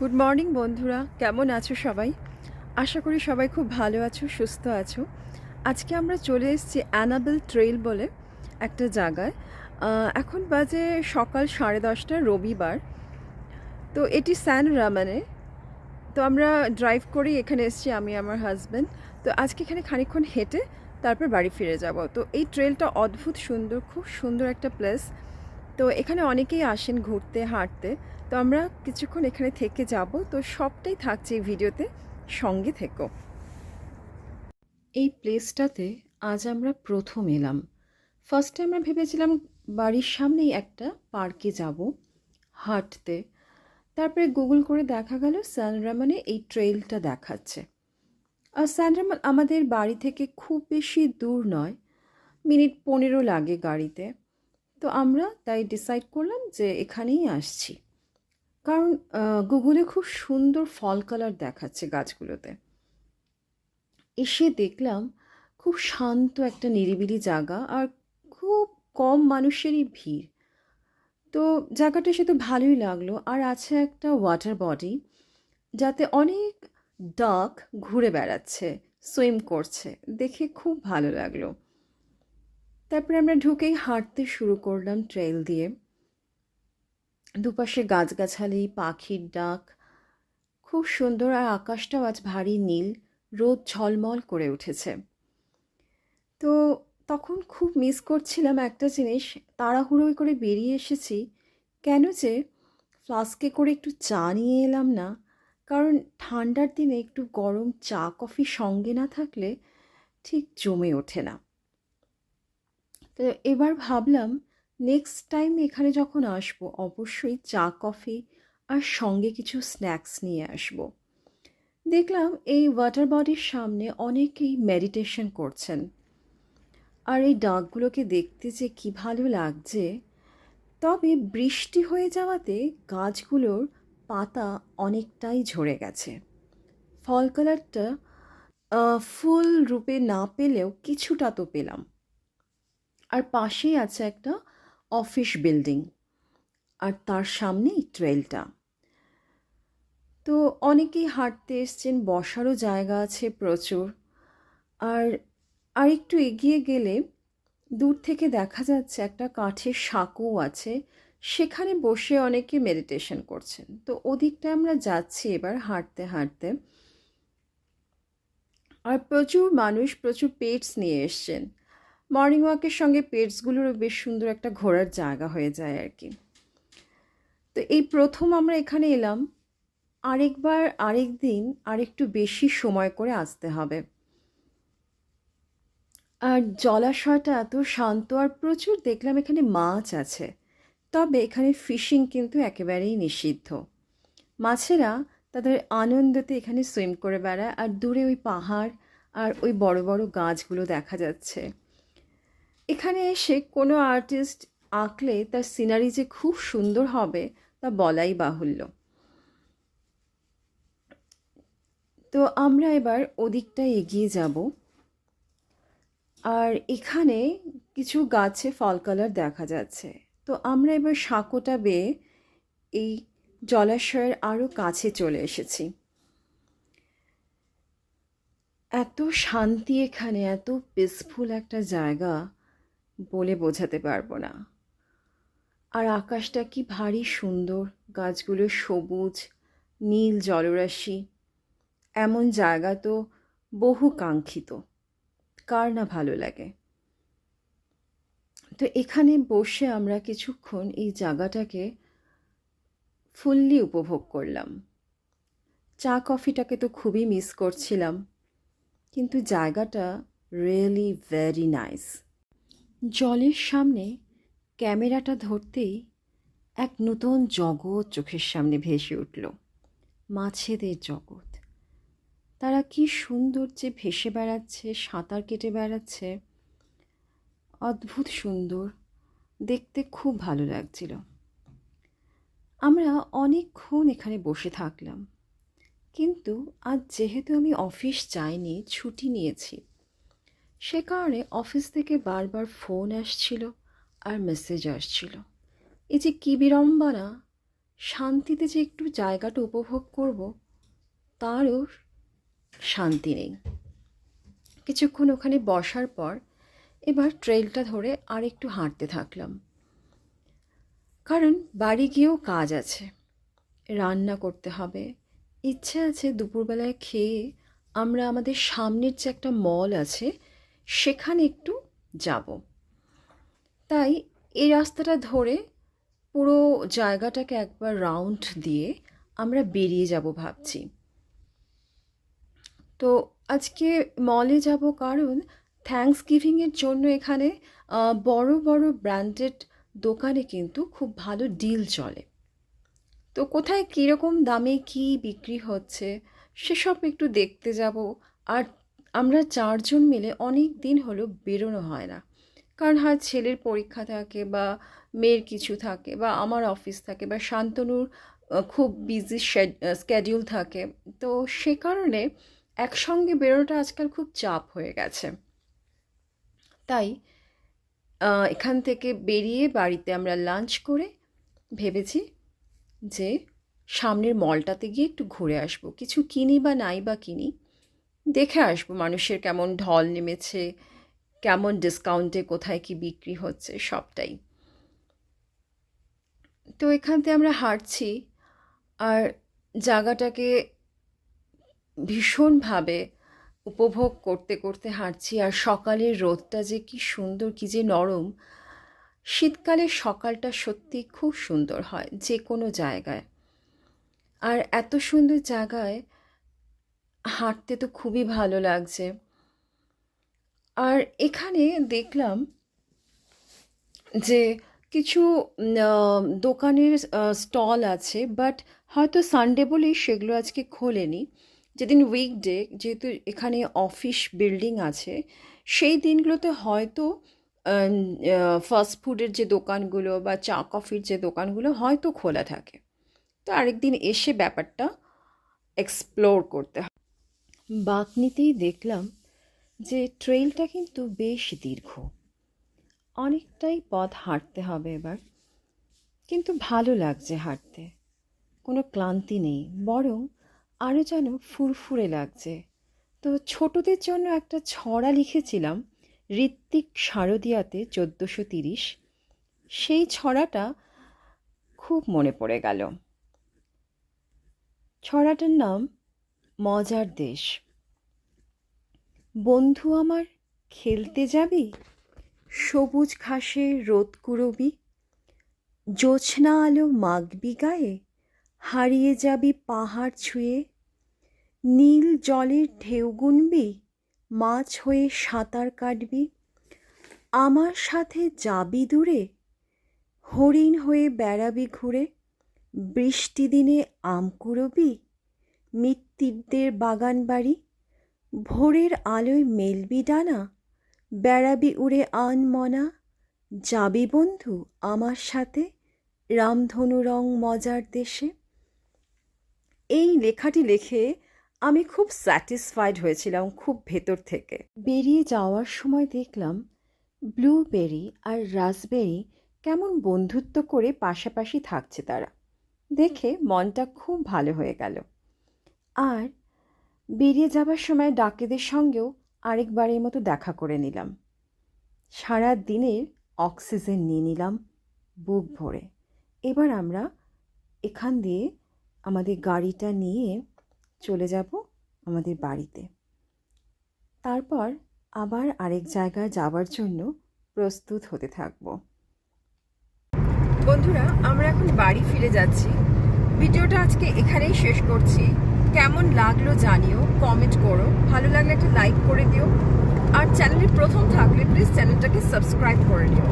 Good morning বন্ধুরা। কেমন আছো সবাই? আশা করি সবাই খুব ভালো আছো, সুস্থ আছো। আজকে আমরা চলে এসেছি অ্যানাবেল ট্রেইল বলে একটা জায়গায়। এখন বাজে সকাল সাড়ে দশটা, রবিবার। তো এটি স্যান রামানে তো আমরা ড্রাইভ করেই এখানে এসেছি আমি, আমার হাজব্যান্ড তো আজকে এখানে খানিকক্ষণ হেঁটে তারপর বাড়ি ফিরে যাব। তো এই ট্রেলটা অদ্ভুত সুন্দর, খুব সুন্দর একটা প্লেস তো এখানে অনেকেই আসেন ঘুরতে, হাঁটতে। তো আমরা কিছুক্ষণ এখানে থেকে যাব। তো সবটাই থাকছে এই ভিডিওতে। সঙ্গে থেকো। এই প্লেসটাতে আজ আমরা প্রথম এলাম। ফার্স্টে আমরা ভেবেছিলাম বাড়ির সামনেই একটা পার্কে যাব, হাঁটতে। তারপরে গুগল করে দেখা গেল সানরামানে এই ট্রেইলটা দেখাচ্ছে। আর সানরামান আমাদের বাড়ি থেকে খুব বেশি দূর নয়, মিনিট পনেরো লাগে গাড়িতে। তো আমরা তাই ডিসাইড করলাম যে এখানেই আসছি। কারণ গুগলে খুব সুন্দর ফল কালার দেখাচ্ছে গাছগুলোতে। এসে দেখলাম খুব শান্ত একটা নিরিবিলি জায়গা আর খুব কম মানুষেরই ভিড়। তো জায়গাটা সে তো ভালোই লাগল। আর আছে একটা ওয়াটার বডি যাতে অনেক ডাক ঘুরে বেড়াচ্ছে সুইম করছে। দেখে খুব ভালো লাগল। তারপরে আমরা ঢুকেই হাঁটতে শুরু করলাম ট্রেল দিয়ে। দুপাশে গাছগাছালি, পাখির ডাক। খুব সুন্দর আর আকাশটাও আজ ভারী নীল। রোদ ঝলমল করে উঠেছে। তো তখন খুব মিস করছিলাম একটা জিনিস। তাড়াহুড়োই করে বেরিয়ে এসেছি। কেন যে ফ্লাস্কে করে একটু চা নিয়ে এলাম না। কারণ ঠান্ডার দিনে একটু গরম চা, কফি সঙ্গে না থাকলে ঠিক জমে ওঠে না। তো এবার ভাবলাম নেক্সট টাইম এখানে যখন আসব, অবশ্যই চা, কফি আর সঙ্গে কিছু স্ন্যাক্স নিয়ে আসব। দেখলাম এই ওয়াটার বডির সামনে অনেকেই মেডিটেশন করছেন। আর এই ডাকগুলোকে দেখতে যে কি ভালো লাগছে, তবে বৃষ্টি হয়ে যাওয়াতে গাছগুলোর পাতা অনেকটাই ঝরে গেছে। ফল কালারটা ফুল রূপে না পেলেও কিছুটা তো পেলাম। আর পাশেই আছে একটা অফিস বিল্ডিং আর তার সামনেই ট্রেলটা তো অনেকেই হাঁটতে এসছেন, বসারও জায়গা আছে প্রচুর। আর আর একটু এগিয়ে গেলে দূর থেকে দেখা যাচ্ছে একটা কাঠের সাঁকোও আছে, সেখানে বসে অনেকে মেডিটেশন করছেন। তো ওদিকটা আমরা যাচ্ছি এবার হাঁটতে হাঁটতে। আর প্রচুর মানুষ, প্রচুর পেটস নিয়ে এসছেন। মর্নিং ওয়াকের সঙ্গে পেটসগুলোরও বেশ সুন্দর একটা ঘোরার জায়গা হয়ে যায় আর কি। তো এই প্রথম আমরা এখানে এলাম। আরেকবার, আরেক দিন, আরেকটু বেশি সময় করে আসতে হবে। আর জলাশয়টা এত শান্ত আর প্রচুর দেখলাম এখানে মাছ আছে। তবে এখানে ফিশিং কিন্তু একেবারেই নিষিদ্ধ। মাছেরা তাদের আনন্দতে এখানে সুইম করে বেড়ায়। আর দূরে ওই পাহাড় আর ওই বড় বড় গাছগুলো দেখা যাচ্ছে। এখানে এসে কোনো আর্টিস্ট আঁকলে তার সিনারি যে খুব সুন্দর হবে তা বলাই বাহুল্য। তো আমরা এবার ওদিকটা এগিয়ে যাব। আর এখানে কিছু গাছে ফল কালার দেখা যাচ্ছে। তো আমরা এবার সাঁকোটা বেয়ে এই জলাশয়ের আরও কাছে চলে এসেছি। এত শান্তি এখানে, এত পিসফুল একটা জায়গা। বলে বোঝাতে পারব না। আর আকাশটা কি ভারী সুন্দর, গাছগুলো সবুজ, নীল জলরাশি। এমন জায়গা তো বহু কাঙ্ক্ষিত। কার না ভালো লাগে? তো এখানে বসে আমরা কিছুক্ষণ এই জায়গাটাকে ফুললি উপভোগ করলাম। চা কফিটাকে তো খুবই মিস করছিলাম, কিন্তু জায়গাটা রিয়েলি ভেরি নাইস জলের সামনে ক্যামেরাটা ধরতেই এক নতুন জগৎ চোখের সামনে ভেসে উঠল, মাছেদের জগৎ। তারা কি সুন্দর যে ভেসে বেড়াচ্ছে, সাঁতার কেটে বেড়াচ্ছে। অদ্ভুত সুন্দর, দেখতে খুব ভালো লাগছিল। আমরা অনেকক্ষণ এখানে বসে থাকলাম, কিন্তু আজ যেহেতু আমি অফিস যাইনি, ছুটি নিয়েছি সে কারণে অফিস থেকে বারবার ফোন আসছিল আর মেসেজ আসছিল। এই যে কী বিড়ম্বনা, শান্তিতে যে একটু জায়গাটা উপভোগ করব, তারও শান্তি নেই। কিছুক্ষণ ওখানে বসার পর এবার ট্রেলটা ধরে আর একটু হাঁটতে থাকলাম। কারণ বাড়ি গিয়েও কাজ আছে, রান্না করতে হবে, ইচ্ছে আছে দুপুরবেলায় খেয়ে আমরা আমাদের সামনের যে একটা মল আছে সেখানে একটু যাব। তাই এই রাস্তাটা ধরে পুরো জায়গাটাকে একবার রাউন্ড দিয়ে আমরা বেরিয়ে যাব ভাবছি। তো আজকে মলে যাব কারণ থ্যাঙ্কস গিভিংয়ের জন্য এখানে বড় বড় ব্র্যান্ডেড দোকানে কিন্তু খুব ভালো ডিল চলে। তো কোথায় কীরকম দামে কি বিক্রি হচ্ছে সেসব একটু দেখতে যাব। আর আমরা চারজন মিলে অনেক দিন হলো বেরোনো হয় না। কারণ হয় ছেলের পরীক্ষা থাকে বা মেয়ের কিছু থাকে বা আমার অফিস থাকে বা শান্তনুর খুব বিজি স্কেডিউল থাকে। তো সে কারণে একসঙ্গে বেরোনোটা আজকাল খুব চাপ হয়ে গেছে। তাই এখান থেকে বেরিয়ে বাড়িতে আমরা লাঞ্চ করে ভেবেছি যে সামনের মলটাতে গিয়ে একটু ঘুরে আসব। কিছু কিনি বা নাই বা কিনি। দেখে আসব মানুষের কেমন ঢল নেমেছে, কেমন ডিসকাউন্টে কোথায় কি বিক্রি হচ্ছে, সবটাই। তো এখানতে আমরা হাঁটছি আর জায়গাটাকে ভীষণভাবে উপভোগ করতে করতে হাঁটছি আর সকালের রোদটা যে কি সুন্দর, কি যে নরম। শীতকালের সকালটা সত্যি খুব সুন্দর হয় যে কোনো জায়গায়। আর এত সুন্দর জায়গায় হাঁটতে তো খুবই ভালো লাগছে। আর এখানে দেখলাম যে কিছু দোকানের স্টল আছে, বাট হয়তো সানডে বলেই সেগুলো আজকে খোলেনি। যেদিন উইকডে যেহেতু এখানে অফিস বিল্ডিং আছে, সেই দিনগুলোতে হয়তো ফাস্ট ফুডের যে দোকানগুলো বা চা কফির যে দোকানগুলো হয়তো খোলা থাকে। তো আরেকদিন এসে ব্যাপারটা এক্সপ্লোর করতে হবে বাকনিতেই দেখলাম যে ট্রেইলটা কিন্তু বেশ দীর্ঘ। অনেকটাই পথ হাঁটতে হবে এবার। কিন্তু ভালো লাগছে হাঁটতে। কোনো ক্লান্তি নেই, বরং আরও যেন ফুরফুরে লাগছে। তো ছোটদের জন্য একটা ছড়া লিখেছিলাম, ঋত্বিক শারদিয়াতে চোদ্দোশো তিরিশ। সেই ছড়াটা খুব মনে পড়ে গেল। ছড়াটার নাম মজার দেশ। বন্ধু আমার, খেলতে যাবি? সবুজ ঘাসে রোদ কুরবি জোছনা আলো মাগবি গায়ে? হারিয়ে যাবি পাহাড় ছুঁয়ে? নীল জলের ঢেউ গুনবি? মাছ হয়ে সাঁতার কাটবি? আমার সাথে যাবি দূরে? হরিণ হয়ে বেড়াবি ঘুরে? বৃষ্টি দিনে আম কুড়বি? মৃত্যুদের বাগান বাড়ি? ভোরের আলোয় মেলবি ডানা? বেড়াবি উড়ে আনমনা যাবি বন্ধু আমার সাথে রামধনু রং মজার দেশে? এই লেখাটি লেখে আমি খুব স্যাটিসফাইড হয়েছিলাম খুব ভেতর থেকে। বেরিয়ে যাওয়ার সময় দেখলাম ব্লুবেরি আর রাসবেরি কেমন বন্ধুত্ব করে পাশাপাশি থাকছে তারা। দেখে মনটা খুব ভালো হয়ে গেল। আর বেরিয়ে যাবার সময় ডাকেদের সঙ্গেও আরেকবারের মতো দেখা করে নিলাম। সারা দিনের অক্সিজেন নিয়ে নিলাম বুক ভরে। এবার আমরা এখান দিয়ে আমাদের গাড়িটা নিয়ে চলে যাব আমাদের বাড়িতে। তারপর আবার আরেক জায়গায় যাওয়ার জন্য প্রস্তুত হতে থাকব। বন্ধুরা, আমরা এখন বাড়ি ফিরে যাচ্ছি। ভিডিওটা আজকে এখানেই শেষ করছি। কেমন লাগল জানিও কমেন্ট করো। ভালো লাগলে একটা লাইক করে দিও। আর চ্যানেলে প্রথম থাকলে প্লিজ চ্যানেলটাকে সাবস্ক্রাইব করে নিও।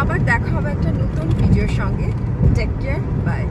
আবার দেখা হবে একটা নতুন ভিডিওর সঙ্গে। Take care bye